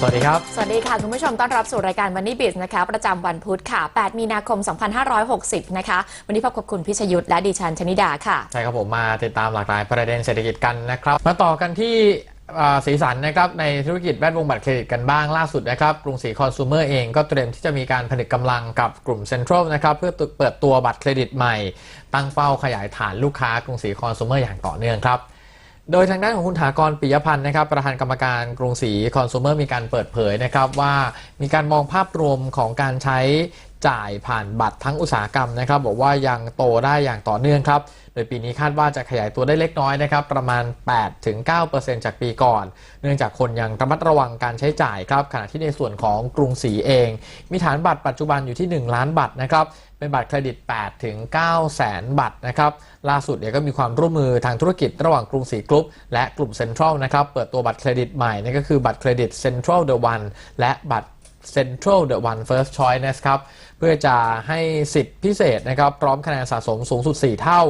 สวัสดีครับ สวัสดีค่ะ คุณผู้ชมต้อนรับสู่รายการ Money Biz นะคะ ประจำวันพุธค่ะ 8 มีนาคม 2560 นะคะ วันนี้พบกับคุณพิชยุทธและดิฉันชนิดาค่ะ ใช่ครับผมมาติดตามหลากหลายประเด็นเศรษฐกิจกันนะครับ มาต่อกันที่อ่า สีสันนะครับในธุรกิจแวดวงบัตรเครดิตกันบ้างล่าสุดนะครับกรุงศรีคอน sumer เองก็เตรียมที่จะมีการผนึกกำลังกับกลุ่มเซ็นทรัลนะครับเพื่อเปิดตัวบัตรเครดิตใหม่ ตั้งเป้าขยายฐานลูกค้ากรุงศรีคอน sumer อย่างต่อเนื่องครับโดยทางด้านของคุณถากรปิยพันธ์นะครับประธานกรรมการกรุงศรีคอน sumer มีการเปิดเผยนะครับว่ามีการมองภาพรวมของการใช้ จ่ายผ่านบัตรทั้งอุตสาหกรรมนะครับ บอกว่ายังโตได้อย่างต่อเนื่องครับ โดยปีนี้คาดว่าจะขยายตัวได้เล็กน้อยนะครับ ประมาณ 8-9%จากปีก่อน เนื่องจากคนยังระมัดระวังการใช้จ่ายครับ ขณะที่ในส่วนของกรุงศรีเอง มีฐานบัตรปัจจุบันอยู่ที่ 1 ล้านบัตรนะครับเป็นบัตรเครดิต 8 ถึง 9 แสนบัตรนะครับ ล่าสุดเนี่ยก็มีความร่วมมือทางธุรกิจระหว่างกรุงศรีกรุ๊ปและกลุ่มเซ็นทรัลนะครับ เปิดตัวบัตรเครดิตใหม่นั่นก็คือบัตรเครดิตเซ็นทรัลเดอะวันและบัตร Central The One First Choice นะครับเพื่อจะให้สิทธิพิเศษนะครับพร้อมคะแนนสะสมสูงสุด 4 เท่า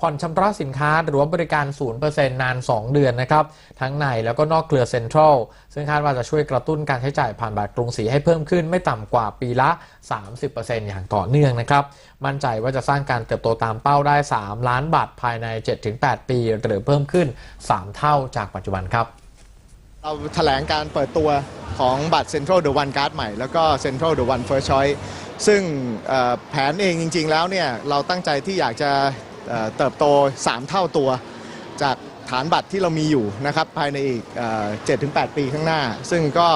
ผ่อนชำระสินค้าหรือว่าบริการ 0%นาน 2 เดือนนะครับทั้งในแล้วก็นอกเครือเซ็นทรัลซึ่งคาดว่าจะช่วยกระตุ้นการใช้จ่ายผ่านบัตรกรุงศรีให้เพิ่มขึ้นไม่ต่ำกว่าปีละ 30%อย่างต่อเนื่องนะครับมั่นใจว่าจะสร้างการเติบโตตามเป้าได้ 3 ล้านบาทภายใน 7-8 ปี หรือเพิ่มขึ้น 3 เท่าจากปัจจุบันครับเราแถลงการเปิดตัวของบัตร Central The One Card ใหม่ แล้วก็ Central The One First Choice ซึ่งแผนเองจริง ๆ แล้วเนี่ยเราตั้งใจที่อยากจะเเติบโต 3 เท่าตัว จากฐานบัตรที่เรามีอยู่นะครับภายในอีกเอ่อ7-8 ปีข้างหน้า ซึ่งก็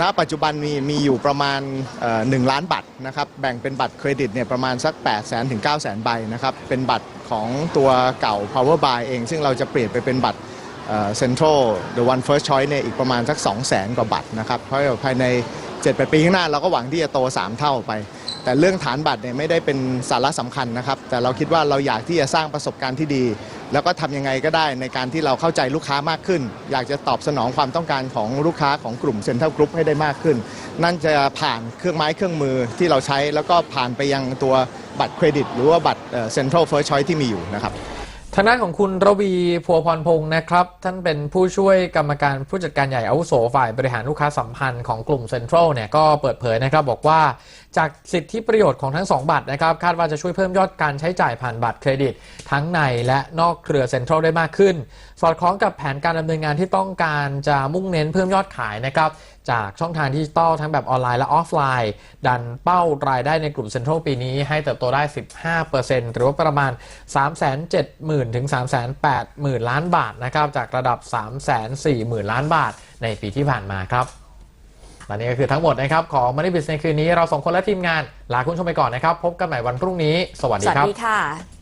ณปัจจุบันมีมีอยู่ประมาณเอ่อ1ล้านบัตรนะครับแบ่งเป็นบัตรเครดิตเนี่ยประมาณสัก 8 0 0 0 0 0ถึง9 0 0 0 0 ใบนะครับเป็นบัตรของตัวเก่า Power Buy เอง ซึ่งเราจะเปลี่ยนไปเป็นบัตร เซ็นทรัล The One First Choice เนี่ยอีกประมาณสัก 2 0 0แสนกว่าบัตรนะครับ เพราะภายใน 7-8 ปีข้างหน้าเราก็หวังที่จะโต 3 เท่าไป แต่เรื่องฐานบัตรเนี่ยไม่ได้เป็นสาระสำคัญนะครับ แต่เราคิดว่าเราอยากที่จะสร้างประสบการณ์ที่ดี แล้วก็ทำยังไงก็ได้ในการที่เราเข้าใจลูกค้ามากขึ้น อยากจะตอบสนองความต้องการของลูกค้าของกลุ่มเซ็นทรัลกรุ๊ปให้ได้มากขึ้น นั่นจะผ่านเครื่องไม้เครื่องมือที่เราใช้แล้วก็ผ่านไปยังตัวบัตรเครดิต หรือว่าบัตรเซ็นทรัลเฟิร์สชอยที่มีอยู่นะครับ ทางด้านของคุณระวีพัวพรพงศ์นะครับ ท่านเป็นผู้ช่วยกรรมการผู้จัดการใหญ่อาวุโสฝ่ายบริหารลูกค้าสัมพันธ์ของกลุ่มเซ็นทรัลเนี่ยก็เปิดเผยนะครับ บอกว่าจากสิทธิประโยชน์ของทั้ง 2 บัตรนะครับ คาดว่าจะช่วยเพิ่มยอดการใช้จ่ายผ่านบัตรเครดิต ทั้งในและนอกเครือเซ็นทรัลได้มากขึ้น สอดคล้องกับแผนการดำเนินงานที่ต้องการจะมุ่งเน้นเพิ่มยอดขายนะครับ จากช่องทางดิจิตอลทั้งแบบออนไลน์และออฟไลน์ ดันเป้ารายได้ในกลุ่มเซ็นทรัลปีนี้ให้เติบโตได้ 15%หรือว่าประมาณ 370,000 ถึง 380,000 ล้านบาทนะครับจากระดับ 340,000 ล้านบาทในปีที่ผ่านมาครับและนี่ก็คือทั้งหมดนะครับของ Money Biz ในคืนนี้เราสองคนและทีมงานลาคุณชมไปก่อนนะครับ พบกันใหม่วันพรุ่งนี้ สวัสดีสวับสครับดีค่ะ